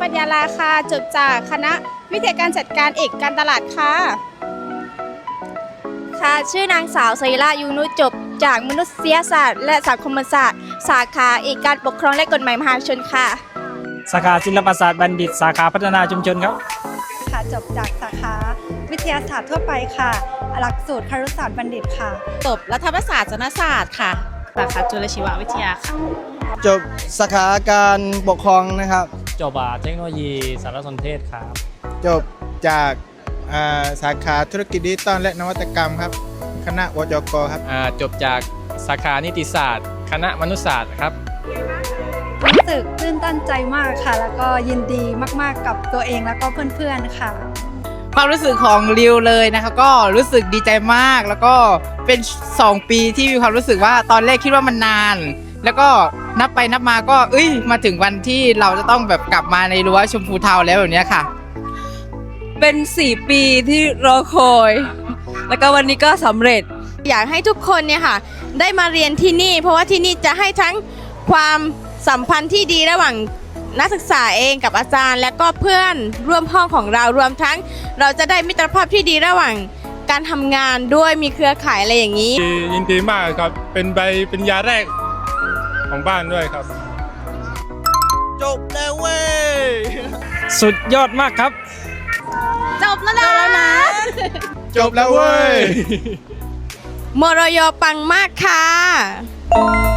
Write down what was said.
ฟัญญาลาค่ะจบจากคณะวิทยาการจัดการเอกการตลาดค่ะ ค่ะ ชื่อนางสาวสยรายูนุจบจากมนุษยศาสตร์ และสังคมศาสตร์ สาขาเอกการปกครองและกฎหมายมหาชนค่ะ สาขาศิลปศาสตร์บัณฑิต สาขาพัฒนาชุมชนครับ ค่ะจบจากสาขาวิทยาศาสตร์ทั่วไปค่ะ หลักสูตรครุศาสตร์บัณฑิตค่ะจบรัฐประศาสตร์จนศาสตร์ค่ะสาขาจุลชีววิทยาค่ะ จบสาขาการปกครองนะครับ จบอ่าเทคโนโลยีสารสนเทศครับ จบจากอ่าสาขาธุรกิจดิจิตอลและนวัตกรรมครับ คณะวจกครับอ่าจบจากสาขานิติศาสตร์ คณะมนุษยศาสตร์ครับรู้สึกตื่นตันใจมากค่ะ แล้วก็ยินดีมากๆกับตัวเองแล้วก็เพื่อนๆค่ะ ความรู้สึกของริวเลยนะคะก็รู้สึกดีใจมาก แล้วก็เป็น 2 ปีที่มีความรู้สึกว่าตอนแรกคิดว่ามันนาน แล้วก็ นับไปนับมาก็เอ้ยมาถึงวันที่เราจะต้องแบบกลับมาในรั้วชมพูเทาแล้วแบบเนี้ยค่ะ เป็น 4 ปีที่รอคอย แล้วก็วันนี้ก็สำเร็จ อยากให้ทุกคนเนี่ยค่ะ ได้มาเรียนที่นี่ เพราะว่าที่นี่จะให้ทั้งความสัมพันธ์ที่ดีระหว่างนักศึกษาเองกับอาจารย์ และก็เพื่อนร่วมห้องของเรารวมทั้ง เราจะได้มิตรภาพที่ดีระหว่างการทำงานด้วยมีเครือข่ายอะไรอย่างนี้ ยินดีมากครับ เป็นใบเป็นยาแรก ของบ้านด้วยครับ จบแล้วเว้ย สุดยอดมากครับ จบแล้วนะจบแล้วเว้ย มรยปังมากค่ะ